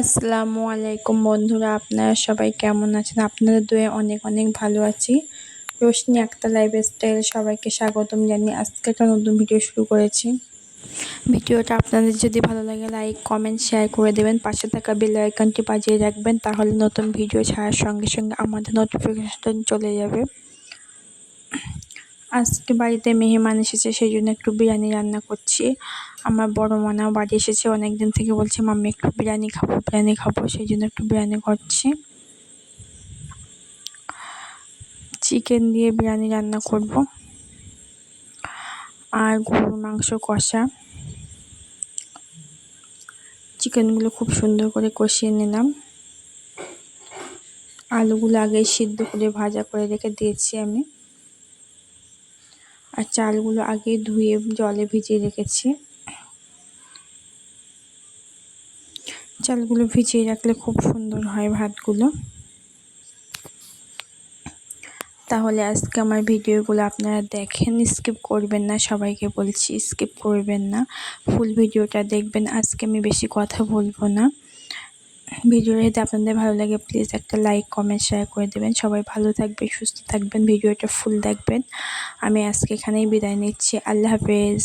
আসসালামু আলাইকুম বন্ধুরা, আপনারা সবাই কেমন আছেন? আপনাদের দুয়ে অনেক অনেক ভালো আছি। রোশনি আক্তার লাইফ স্টাইল সবাইকে স্বাগতম জানিয়ে আজকে একটা নতুন ভিডিও শুরু করেছি। ভিডিওটা আপনাদের যদি ভালো লাগে লাইক কমেন্ট শেয়ার করে দেবেন। পাশে থাকা বেল আইকনটি বাজিয়ে রাখবেন, তাহলে নতুন ভিডিও ছাড়ার সঙ্গে সঙ্গে আমাদের নোটিফিকেশন চলে যাবে। আজকে বাড়িতে মেহমান এসেছে, সেই জন্য একটু বিরিয়ানি রান্না করছি। আমার বড় মানাও বাড়ি এসেছে অনেক দিন থেকে বলছে, মাম্মি, একটু বিরিয়ানি খাব বিরিয়ানি খাব। সেই জন্য একটু বিরিয়ানি করছি। চিকেন দিয়ে বিরিয়ানি রান্না করব। আর গরুর মাংস কষা। চিকেনগুলো খুব সুন্দর করে কষিয়ে নিলাম। আলুগুলো আগে সিদ্ধ করে, ভাজা করে রেখে দিয়েছি আমি। আর চালগুলো আগে ধুয়ে জলে ভিজিয়ে রেখেছি। চালগুলো ভিজিয়ে রাখলে খুব সুন্দর হয় ভাতগুলো। তাহলে আজকে আমার ভিডিওগুলো আপনারা দেখেন, স্কিপ করবেন না, সবাইকে বলছি স্কিপ করবেন না। ফুল ভিডিওটা দেখবেন, আজকে আমি বেশি কথা বলব না। ভিডিওটা যদি আপনাদের ভালো লাগে প্লিজ একটা লাইক কমেন্ট শেয়ার করে দেবেন। সবাই ভালো থাকবে সুস্থ থাকবেন, ভিডিওটা ফুল দেখবেন। আমি আজকে এখানেই বিদায় নিচ্ছি। আল্লাহ হাফেজ।